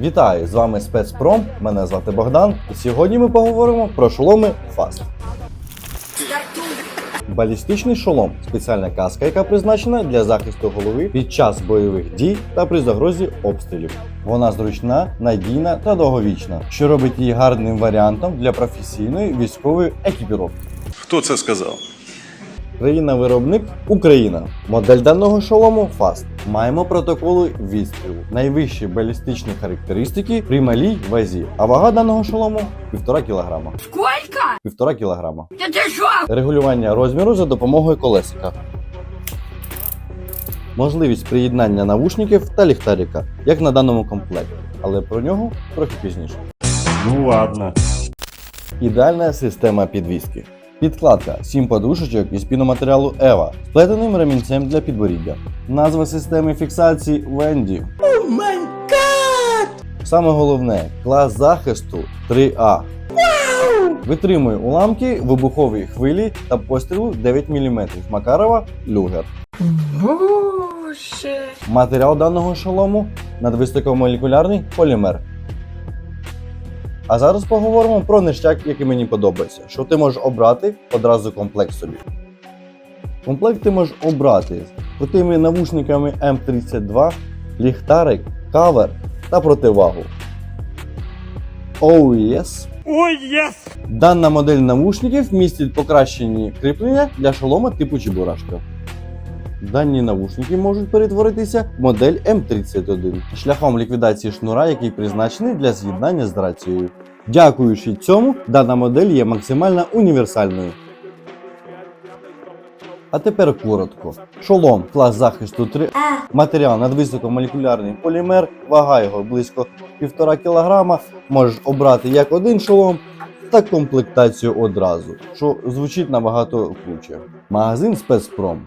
Вітаю! З вами спецпром. Мене звати Богдан. І сьогодні ми поговоримо про шоломи Fast. Балістичний шолом спеціальна каска, яка призначена для захисту голови під час бойових дій та при загрозі обстрілів. Вона зручна, надійна та довговічна, що робить її гарним варіантом для професійної військової екіпіровки. Хто це сказав? Країна-виробник Україна. Модель даного шолому Fast. Маємо протоколи відстрілу. Найвищі балістичні характеристики при малій вазі. А вага даного шолому 1,5 кг. Сколько? 1,5 кг. Да ты шо? Регулювання розміру за допомогою колесика. Можливість приєднання навушників та ліхтарика, як на даному комплекті, але про нього трохи пізніше. Ну ладно. Ідеальна система підвіски. Підкладка 7 подушечок із піноматеріалу Ева з плетеним ремінцем для підборіддя. Назва системи фіксації Венді. Саме головне клас захисту 3А. Витримує уламки, вибухові хвилі та пострілу 9 мм Макарова Люгер. Боже. Матеріал даного шолому надвисокомолекулярний полімер. А зараз поговоримо про ништяк, який мені подобається, що ти можеш обрати одразу комплект собі. Комплект ти можеш обрати з крутими навушниками М32, ліхтарик, кавер та противагу. Oh yes! Ой, єс! Дана модель навушників містить покращені кріплення для шолома типу Чебурашка. Дані навушники можуть перетворитися в модель М31 шляхом ліквідації шнура, який призначений для з'єднання з рацією. Дякуючи цьому, дана модель є максимально універсальною. А тепер коротко. Шолом клас захисту 3 матеріал надвисокомолекулярний полімер, вага його близько 1,5 кг. Можеш обрати як один шолом, так комплектацію одразу, що звучить набагато круче. Магазин спецпром.